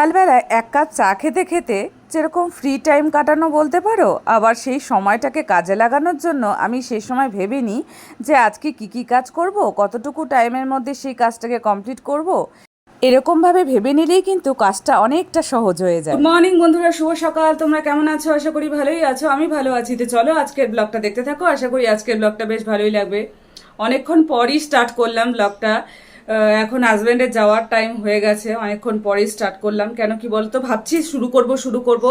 সকালবেলায় এক কাপ চা খেতে খেতে যেরকম ফ্রি টাইম কাটানো বলতে পারো, আবার সেই সময়টাকে কাজে লাগানোর জন্য আমি সেই সময় ভেবে নিই যে আজকে কি কি কাজ করব, কতটুকু টাইমের মধ্যে সেই কাজটাকে কমপ্লিট করব। এরকমভাবে ভেবে নিলেই কিন্তু কাজটা অনেকটা সহজ হয়ে যায়। গুড মর্নিং বন্ধুরা, শুভ সকাল। তোমরা কেমন আছো? আশা করি ভালোই আছো, আমি ভালো আছি। তো চলো আজকের ব্লগটা দেখতে থাকো। আশা করি আজকের ব্লগটা বেশ ভালোই লাগবে। অনেকক্ষণ পরই স্টার্ট করলাম ব্লগটা এখন হাজব্যান্ডের যাওয়ার টাইম হয়ে গেছে, অনেকক্ষণ পরেই স্টার্ট করলাম। কেন কি বলতো? ভাবছি শুরু করব শুরু করব।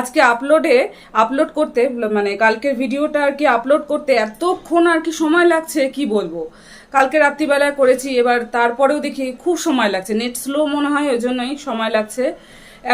আজকে আপলোডে আপলোড করতে মানে কালকের ভিডিওটা আর কি আপলোড করতে এতক্ষণ আর কি সময় লাগছে, কি বলব? কালকে রাত্রিবেলায় করেছি, এবার তারপরেও দেখি খুব সময় লাগছে। নেট স্লো মনে হয়, ওই জন্যই সময় লাগছে।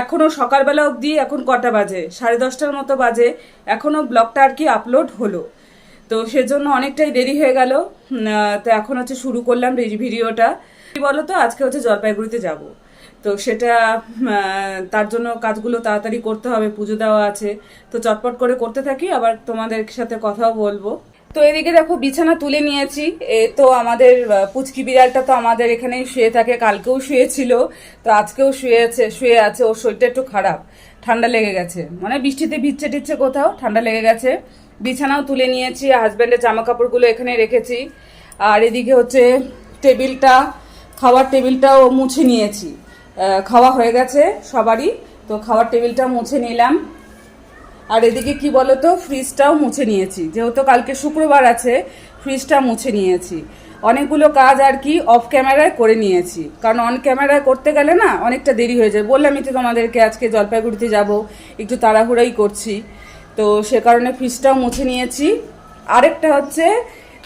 এখনও সকালবেলা অবধি, এখন কটা বাজে? সাড়ে দশটার মতো বাজে। এখনও ব্লগটা আর কি আপলোড হলো। তো সেজন্য অনেকটাই দেরি হয়ে গেল। তো এখন হচ্ছে শুরু করলাম ভিডিওটা। কি বলো তো আজকে হচ্ছে জলপাইগুড়িতে যাব। তো সেটা তার জন্য কাজগুলো তাড়াতাড়ি করতে হবে, পুজো দেওয়া আছে। তো চটপট করে করতে থাকি, আবার তোমাদের সাথে কথাও বলব। তো এদিকে দেখো, বিছানা তুলে নিয়েছি। এ তো আমাদের পুচকি বিড়ালটা তো আমাদের এখানেই শুয়ে থাকে, কালকেও শুয়েছিল। তো আজকেও শুয়েছে, শুয়ে আছে, ওর শরীরটা একটু খারাপ। ঠান্ডা লেগে গেছে। মানে বৃষ্টিতে ভিজছে টিচ্ছে কোথাও, ঠান্ডা লেগে গেছে। বিছানাও তুলে নিয়েছি হাজব্যান্ডের জামা কাপড়গুলো এখানে রেখেছি। আর এদিকে হচ্ছে টেবিলটা, খাওয়ার টেবিলটাও মুছে নিয়েছি। খাওয়া হয়ে গেছে সবারই, তো খাওয়ার টেবিলটা মুছে নিলাম। আর এদিকে কি বলতো ফ্রিজটাও মুছে নিয়েছি। যেহেতু কালকে শুক্রবার আছে ফ্রিজটা মুছে নিয়েছি। অনেকগুলো কাজ আর কি অফ ক্যামেরায় করে নিয়েছি। কারণ অন ক্যামেরায় করতে গেলে না অনেকটা দেরি হয়ে যায়। বললামই তো তোমাদেরকে, আজকে জলপাইগুড়িতে যাব, একটু তাড়াহুড়াই করছি। তো সে কারণে ফ্রিজটাও মুছে নিয়েছি। আরেকটা হচ্ছে,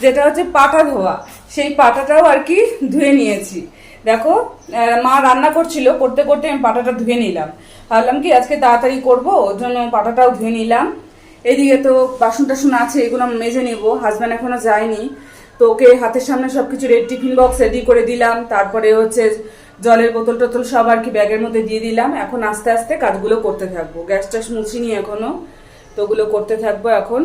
যেটা হচ্ছে পাটা ধোয়া, সেই পাটাটাও আর কি ধুয়ে নিয়েছি। দেখো মা রান্না করছিল, করতে করতে আমি পাটাটা ধুয়ে নিলাম। ভাবলাম কি আজকে তাড়াতাড়ি করব, ওর জন্য পাটাটাও ধুয়ে নিলাম। এদিকে তো বাসন টাসন আছে, এগুলো মেজে নিব হাজব্যান্ড এখনও যায়নি। তো ওকে হাতের সামনে সবকিছু রেড টিফিন বক্স রেডি করে দিলাম। তারপরে হচ্ছে জলের বোতল টোতল সব আর কি ব্যাগের মধ্যে দিয়ে দিলাম। এখন আস্তে আস্তে কাজগুলো করতে থাকব। গ্যাস ট্যাস মুছিনি এখনও। তো ওগুলো করতে থাকব এখন।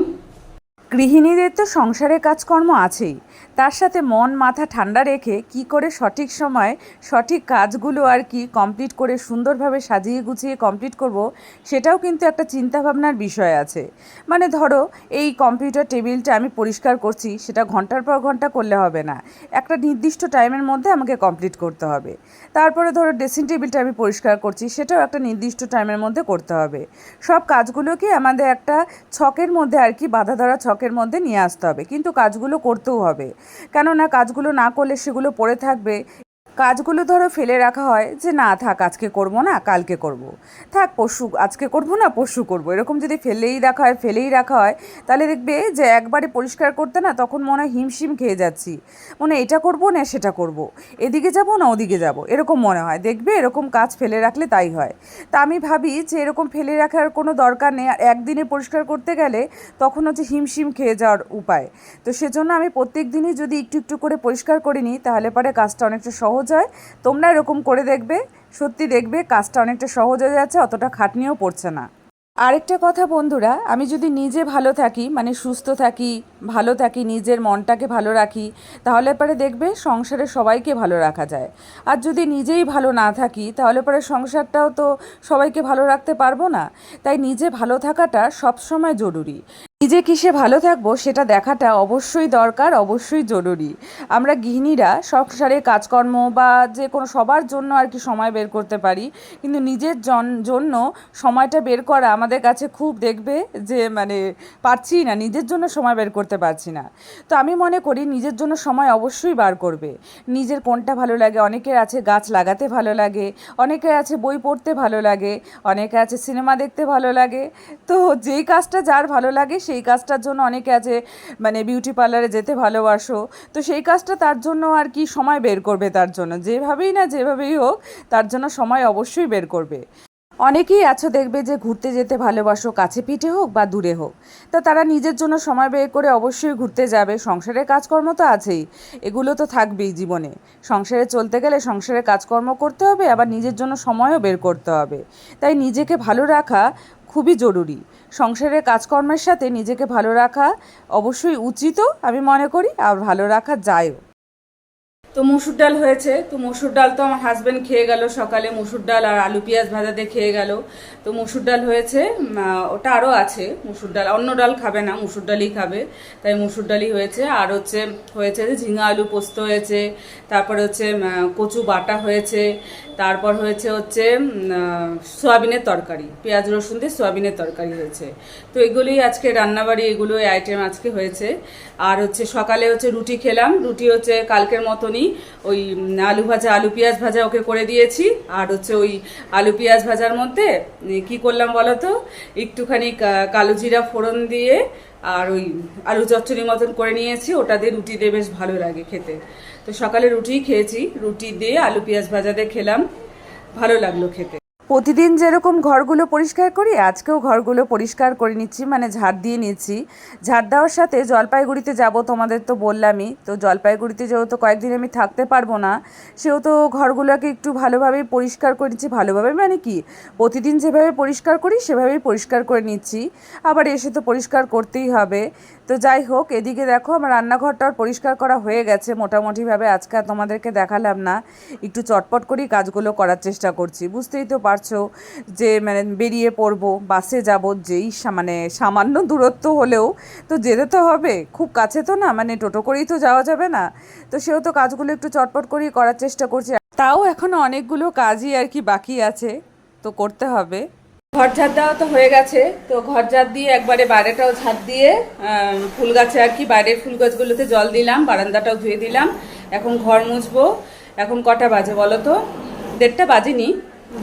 গৃহিণীদের তো সংসারে কাজকর্ম আছেই। তার সাথে মন মাথা ঠান্ডা রেখে কি করে সঠিক সময়ে সঠিক কাজগুলো আর কি কমপ্লিট করে সুন্দরভাবে সাজিয়ে গুছিয়ে কমপ্লিট করব, সেটাও কিন্তু একটা চিন্তাভাবনার বিষয় আছে। মানে ধরো, এই কম্পিউটার টেবিলটা আমি পরিষ্কার করছি, সেটা ঘণ্টার পর ঘণ্টা করলে হবে না। একটা নির্দিষ্ট টাইমের মধ্যে আমাকে কমপ্লিট করতে হবে। তারপরে ধরো, ড্রেসিং টেবিলটা আমি পরিষ্কার করছি, সেটাও একটা নির্দিষ্ট টাইমের মধ্যে করতে হবে। সব কাজগুলোকে আমাদের একটা ছকের মধ্যে আর কি বাধা ধরা ছকের মধ্যে নিয়ে আসতে হবে। কিন্তু কাজগুলো করতেও হবে। কেননা কাজগুলো না করলে সেগুলো পড়ে থাকবে। কাজগুলো ধরো ফেলে রাখা হয় যে, না, থাক, আজকে করব না, কালকে করব। থাক, পরশু, আজকে করব না, পরশু করব। এরকম যদি ফেলেই রাখা হয়, ফেলেই রাখা হয়, তাহলে দেখবে যে, একবারে পরিষ্কার করতে না তখন মনে হয় হিমশিম খেয়ে যাচ্ছি। মনে এটা করব না, সেটা করব। এদিকে যাব না, ওদিকে যাব। এরকম মনে হয়। দেখবে এরকম কাজ ফেলে রাখলে তাই হয়। তা আমি ভাবি যে, এরকম ফেলে রাখার কোনো দরকার নেই। আর একদিনে পরিষ্কার করতে গেলে তখন হচ্ছে হিমশিম খেয়ে যাওয়ার উপায়। তো সেজন্য আমি প্রত্যেক দিনই যদি একটু একটু করে পরিষ্কার করে নিই, তাহলে পরে কাজটা অনেকটা সহজ হয় তোমরা এরকম করে দেখবে। সত্যি দেখবে, কাজটা অনেকটা সহজ হয়ে যাচ্ছে, অতটা খাটনিও পড়ছে না। আরেকটা কথা বন্ধুরা, আমি যদি নিজে ভালো থাকি মানে সুস্থ থাকি ভালো থাকি, নিজের মনটাকে ভালো রাখি, তাহলে পরে দেখবে সংসারে সবাইকে ভালো রাখা যায়। আর যদি নিজেই ভালো না থাকি, তাহলে পরে সংসারটাও তো সবাইকে ভালো রাখতে পারব না। তাই নিজে ভালো থাকাটা সবসময় জরুরি। নিজে কিসে ভালো থাকব সেটা দেখাটা অবশ্যই দরকার, অবশ্যই জরুরি। আমরা গৃহিণীরা সংসারে কাজকর্ম বা যে কোনো সবার জন্য আর কি সময় বের করতে পারি, কিন্তু নিজের জন- জন্য সময়টা বের করা আমাদের কাছে খুব দেখবে যে মানে পারছি না, নিজের জন্য সময় বের করতে পারছি না। তো আমি মনে করি নিজের জন্য সময় অবশ্যই বার করবে। নিজের কোনটা ভালো লাগে, অনেকের আছে গাছ লাগাতে ভালো লাগে, অনেকের আছে বই পড়তে ভালো লাগে, অনেকে আছে সিনেমা দেখতে ভালো লাগে। তো যেই কাজটা যার ভালো লাগে, সেই কাজটার জন্য অনেকে আছে মানে বিউটি পার্লারে যেতে ভালোবাসো। তো সেই কাজটা তার জন্য আর কি সময় বের করবে তার জন্য। যেভাবেই না যেভাবেই হোক, তার জন্য সময় অবশ্যই বের করবে। অনেকেই আছো দেখবে যে ঘুরতে যেতে ভালোবাসো, কাছে পিঠে হোক বা দূরে হোক। তা তারা নিজের জন্য সময় বের করে অবশ্যই ঘুরতে যাবে। সংসারের কাজকর্ম তো আছেই, এগুলো তো থাকবেই জীবনে। সংসারে চলতে গেলে সংসারের কাজকর্ম করতে হবে, আবার নিজের জন্য সময়ও বের করতে হবে। তাই নিজেকে ভালো রাখা খুবই জরুরি। সংসারের কাজকর্মের সাথে নিজেকে ভালো রাখা অবশ্যই উচিতও আমি মনে করি, আর ভালো রাখা যায়ও। তো মসুর ডাল হয়েছে, তো মসুর ডাল তো আমার হাজব্যান্ড খেয়ে গেল সকালে, মসুর ডাল আর আলু পেঁয়াজ ভাজা দিয়ে খেয়ে গেল। তো মসুর ডাল হয়েছে ওটা আরও আছে, মসুর ডাল, অন্য ডাল খাবে না, মসুর ডালই খাবে। তাই মসুর ডালই হয়েছে, আর হচ্ছে, হয়েছে ঝিঙা আলু পোস্ত হয়েছে, তারপর হচ্ছে কচু বাটা হয়েছে, তারপর হয়েছে হচ্ছে সোয়াবিনের তরকারি, পেঁয়াজ রসুন দিয়ে সোয়াবিনের তরকারি হয়েছে। তো এগুলোই আজকে রান্নাবাড়ি এগুলো আইটেম আজকে হয়েছে। আর হচ্ছে সকালে হচ্ছে রুটি খেলাম, রুটি হচ্ছে কালকের মতনই ওই আলু ভাজা, আলু পেঁয়াজ ভাজা ওকে করে দিয়েছি। আর হচ্ছে ওই আলু পেঁয়াজ ভাজার মধ্যে কি করলাম বলো তো একটুখানি কালো জিরা ফোড়ন দিয়ে আর ওই আলু চচ্চড়ি মতন করে নিয়েছি। ওটা দিয়ে রুটি দিয়ে বেশ ভালো লাগে খেতে। তো সকালে রুটি খেয়েছি। রুটি দিয়ে আলু পেঁয়াজ ভাজা দিয়ে খেলাম। ভালো লাগল খেতে। প্রতিদিন যেরকম ঘরগুলো পরিষ্কার করি, আজকেও ঘরগুলো পরিষ্কার করে নিচ্ছি মানে ঝাড় দিয়ে নিচ্ছি। ঝাড় দেওয়ার সাথে জলপাইগুড়িতে যাব, তোমাদের তো বললামই। তো জলপাইগুড়িতে যেহেতু কয়েকদিন আমি থাকতে পারব না, সেহেতু ঘরগুলোকে একটু ভালোভাবেই পরিষ্কার করে নিচ্ছি। ভালোভাবে মানে কি, প্রতিদিন যেভাবে পরিষ্কার করি, সেভাবেই পরিষ্কার করে নিচ্ছি। আবার এসে তো পরিষ্কার করতেই হবে। তো যাই হোক, এদিকে দেখো আমার রান্নাঘরটাও পরিষ্কার করা হয়ে গেছে। মোটামুটিভাবে আজকে তোমাদেরকে দেখালাম না। একটু চটপট করেই কাজগুলো করার চেষ্টা করছি। বুঝতেই তো পারছ যে মানে বেরিয়ে পড়ব, বাসে যাব, যেই মানে সামান্য দূরত্ব হলেও তো যেতে তো হবে। খুব কাছে তো না মানে টোটো করেই তো যাওয়া যাবে না। তো সেও তো কাজগুলো একটু চটপট করেই করার চেষ্টা করছি। তাও এখনও অনেকগুলো কাজই আর কি বাকি আছে। তো করতে হবে। ঘর ঝাড় দেওয়া তো হয়ে গেছে, তো ঘর ঝাড় দিয়ে একবারে বাইরেটাও ঝাড় দিয়ে ফুল গাছে আর কি বাইরের ফুল গাছগুলোতে জল দিলাম, বারান্দাটাও ধুয়ে দিলাম, এখন ঘর মুছবো। এখন কটা বাজে বলো তো? দেড়টা বাজেনি,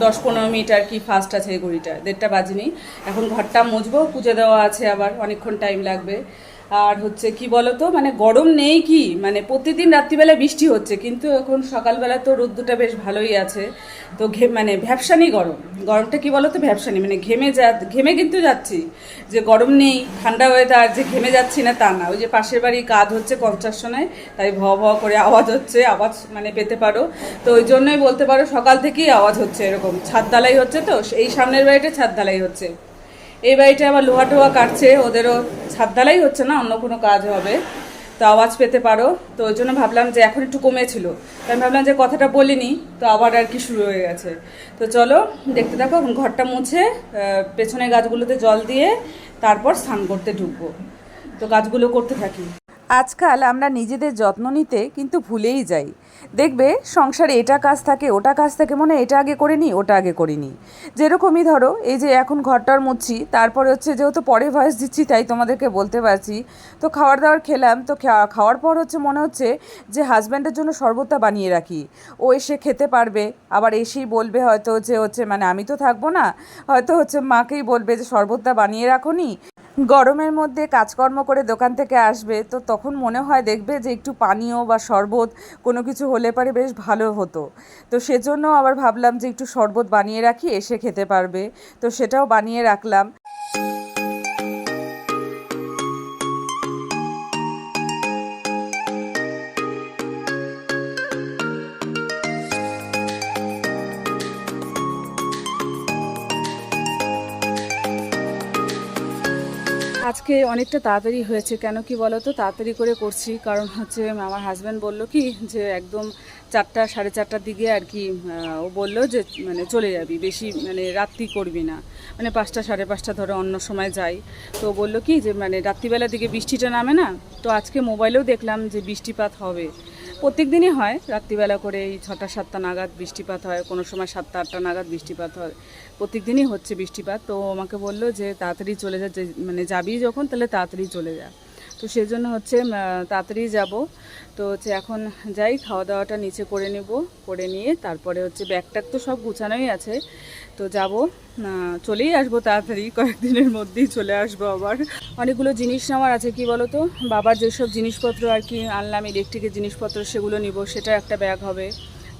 দশ পনেরো মিনিট আর কি ফাস্ট আছে এই ঘড়িটা, দেড়টা বাজেনি। এখন ঘরটা মুছবো, পুজো দেওয়া আছে আবার, অনেকক্ষণ টাইম লাগবে। আর হচ্ছে কি বলতো মানে গরম নেই কি? মানে প্রতিদিন রাত্রিবেলা বৃষ্টি হচ্ছে, কিন্তু এখন সকালবেলা তো রোদ্দুটা বেশ ভালোই আছে। তো ঘে মানে ভ্যাবসানি গরম। গরমটা কি বলতো? ভ্যাবসানি মানে ঘেমে যা, ঘেমে কিন্তু যাচ্ছি। যে গরম নেই, ঠান্ডা ওয়েদার যে ঘেমে যাচ্ছি না তা না। ওই যে পাশের বাড়ি কাজ হচ্ছে কনস্ট্রাকশনে তাই ভ ভ করে আওয়াজ হচ্ছে, আওয়াজ মানে পেতে পারো। তো ওই জন্যই বলতে পারো সকাল থেকেই আওয়াজ হচ্ছে এরকম। ছাদ ঢালাই হচ্ছে তো এই সামনের বাড়িটা ছাদ ঢালাই হচ্ছে। এই বাড়িটা আবার লোহা টোহা কাটছে, ওদেরও ছাদ ঢালাই হচ্ছে না, অন্য কোনো কাজ হবে। তো আওয়াজ পেতে পারো। তো ওই জন্য ভাবলাম যে এখন একটু কমেছিল। তো আমি ভাবলাম যে কথাটা বলিনি, তো আবার আর কি শুরু হয়ে গেছে। তো চলো, দেখতে থাকো, এখন ঘরটা মুছে পেছনে গাছগুলোতে জল দিয়ে তারপর স্নান করতে ঢুকবো। তো গাছগুলো করতে থাকি। আজকাল আমরা নিজেদের যত্ন নিতে কিন্তু ভুলেই যাই। দেখবে, সংসারে এটা কাজ থাকে, ওটা কাজ থাকে, মনে এটা আগে করে নিই ওটা আগে করে নিই যেরকমই ধরো, এই যে এখন ঘরটার মুছছি তারপরে হচ্ছে যেহেতু পরে ভয়েস দিচ্ছি, তাই তোমাদেরকে বলতে পারছি। তো খাবার দাবার খেলাম, তো খাওয়ার পর হচ্ছে মনে হচ্ছে যে হাজব্যান্ডের জন্য শরবতটা বানিয়ে রাখি। ও এসে খেতে পারবে, আবার এসেই বলবে হয়তো যে হচ্ছে মানে আমি তো থাকব না, হয়তো হচ্ছে মাকেই বলবে যে শরবতটা বানিয়ে রাখো নি গরমের মধ্যে কাজকর্ম করে দোকান থেকে আসবে, তো তখন মনে হয় দেখবে যে একটু পানীয় বা শরবত কোনো কিছু হলে পারে বেশ ভালো হতো। তো সেজন্য আবার ভাবলাম যে একটু শরবত বানিয়ে রাখি, এসে খেতে পারবে। তো সেটাও বানিয়ে রাখলাম। আজকে অনেকটা তাড়াতাড়ি হয়েছে। কেন কি বলো তো তাড়াতাড়ি করে করছি। কারণ হচ্ছে আমার হাজব্যান্ড বলল কি, যে একদম চারটা, সাড়ে চারটার দিকে আর কি ও বলল যে মানে চলে যাবি। বেশি মানে রাত্রি করবি না। মানে পাঁচটা, সাড়ে পাঁচটা ধরো অন্য সময় যাই। তো বলল কি, যে মানে রাত্রিবেলার দিকে বৃষ্টিটা নামে না? তো আজকে মোবাইলেও দেখলাম যে বৃষ্টিপাত হবে। প্রত্যেক দিনই হয়। রাত্রিবেলা করে এই ছটা, সাতটা নাগাদ বৃষ্টিপাত হয়, কোনো সময় সাতটা, আটটা নাগাদ বৃষ্টিপাত হয়। প্রত্যেক দিনই হচ্ছে বৃষ্টিপাত। তো আমাকে বলল যে, তাড়াতাড়ি চলে যা মানে যাবি যখন, তাহলে তাড়াতাড়ি চলে যা। তো সেজন্য হচ্ছে তাড়াতাড়ি যাব। তো হচ্ছে এখন যাই খাওয়া দাওয়াটা নিচে করে নেব, করে নিয়ে তারপরে হচ্ছে ব্যাগ ট্যাগ তো সব গুছানোই আছে। তো যাব চলেই আসব তাড়াতাড়ি, কয়েকদিনের মধ্যেই চলে আসব আবার। অনেকগুলো জিনিস নেওয়ার আছে, কি বলো তো বাবার যেসব জিনিসপত্র আর কি আনলাম, ইলেকট্রিকের জিনিসপত্র, সেগুলো নিব, সেটা একটা ব্যাগ হবে।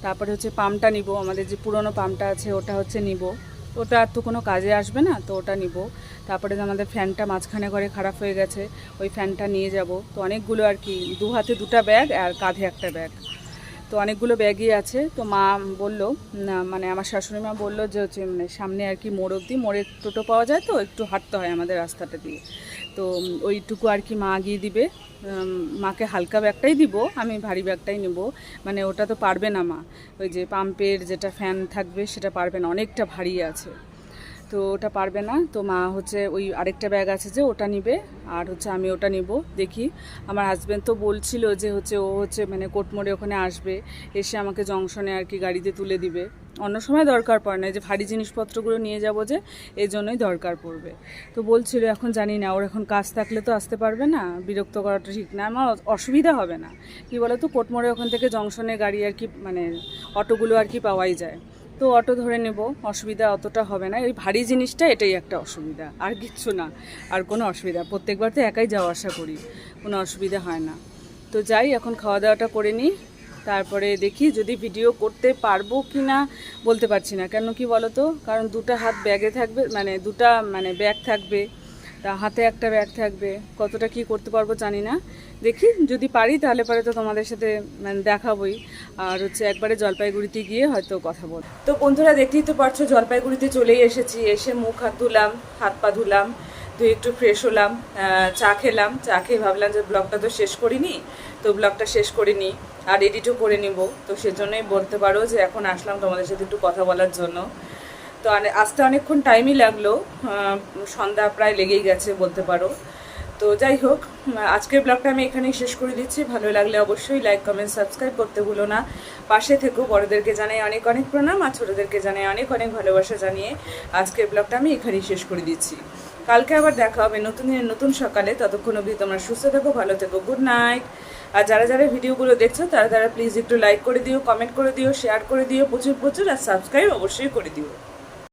তারপরে হচ্ছে পাম্পটা নিব, আমাদের যে পুরনো পাম্পটা আছে, ওটা হচ্ছে নিব। ওটা তো কোনো কাজে আসবে না, তো ওটা নিব। তারপরে আমাদের ফ্যানটা মাঝখানে ঘরে খারাপ হয়ে গেছে, ওই ফ্যানটা নিয়ে যাব। তো অনেকগুলো আর কি, দু হাতে দুটা ব্যাগ আর কাঁধে একটা ব্যাগ। তো অনেকগুলো ব্যাগই আছে। তো মা বলল মানে আমার শাশুড়ি মা বলল যে হচ্ছে মানে সামনে আর কি মোড় অবধি, মোড়ে টোটো পাওয়া যায় তো, একটু হাঁটতে হয় আমাদের রাস্তাটা দিয়ে। তো ওইটুকু আর কি মা গিয়ে দিবে। মাকে হালকা ব্যাগটাই দিব, আমি ভারী ব্যাগটাই নেব। মানে ওটা তো পারবে না মা। ওই যে পাম্পের যেটা ফ্যান থাকবে, সেটা পারবে না, অনেকটা ভারী আছে। তো ওটা পারবে না। তো মা হচ্ছে ওই আরেকটা ব্যাগ আছে যে ওটা নিবে, আর হচ্ছে আমি ওটা নিব, দেখি। আমার হাজব্যান্ড তো বলছিল যে হচ্ছে ও হচ্ছে মানে কোটমোড়ে ওখানে আসবে, এসে আমাকে জংশনে আর কি গাড়িতে তুলে দিবে। অন্য সময় দরকার পড়ে না যে ভারী জিনিসপত্রগুলো নিয়ে যাব যে এই জন্যই দরকার পড়বে। তো বলছিল, এখন জানি না, ওর এখন কাজ থাকলে তো আসতে পারবে না, বিরক্ত করাটা ঠিক না, আমার অসুবিধা হবে না। কি বলো তো কোটমোড়ে ওখান থেকে জংশনে গাড়ি আর কি মানে অটোগুলো আর কি পাওয়াই যায়। তো অটো ধরে নেব, অসুবিধা অতটা হবে না। ওই ভারী জিনিসটা, এটাই একটা অসুবিধা। আর কিচ্ছু না। আর কোনো অসুবিধা। প্রত্যেকবার তো একাই যাওয়া আসা করি। কোনো অসুবিধা হয় না। তো যাই, এখন খাওয়া দাওয়াটা করে নিই। তারপরে দেখি যদি ভিডিও করতে পারব কি না বলতে পারছি না। কেন কি বলো তো কারণ দুটা হাত ব্যাগে থাকবে মানে দুটা মানে ব্যাগ থাকবে। তা হাতে একটা ব্যাগ থাকবে। কতটা কি করতে পারব জানি না। দেখি, যদি পারি তাহলে পরে তো তোমাদের সাথে মানে দেখাবোই। আর হচ্ছে একবারে জলপাইগুড়িতে গিয়ে হয়তো কথা বল। তো বন্ধুরা দেখতেই তো পারছ, জলপাইগুড়িতে চলেই এসেছি। এসে মুখ হাত ধুলাম, হাত পা ধুলাম ধুয়ে একটু ফ্রেশ হলাম চা খেলাম। চা খেয়ে ভাবলাম যে ব্লগটা তো শেষ করিনি, তো ব্লগটা শেষ করিনি আর এডিটও করে নিব। তো সেজন্যই বলতে পারো যে এখন আসলাম তোমাদের সাথে একটু কথা বলার জন্য। তো আসতে অনেকক্ষণ টাইমই লাগল। সন্ধ্যা প্রায় লেগেই গেছে বলতে পারো। তো যাই হোক আজকের ব্লগটা আমি এখানেই শেষ করে দিচ্ছি। ভালো লাগলে অবশ্যই লাইক কমেন্ট সাবস্ক্রাইব করতে ভুলো না। পাশে থেকো, বড়োদেরকে জানাই অনেক অনেক প্রণাম আর ছোটোদেরকে জানাই অনেক অনেক ভালোবাসা জানিয়ে আজকের ব্লগটা আমি এখানেই শেষ করে দিচ্ছি। কালকে আবার দেখা হবে নতুন দিনের নতুন সকালে। ততক্ষণ অবধি তোমরা সুস্থ থেকো, ভালো থেকো গুড নাইট আর যারা যারা ভিডিওগুলো দেখছ, তারা তারা প্লিজ একটু লাইক করে দিও কমেন্ট করে দিও শেয়ার করে দিও, প্রচুর প্রচুর আর সাবস্ক্রাইব অবশ্যই করে দিও।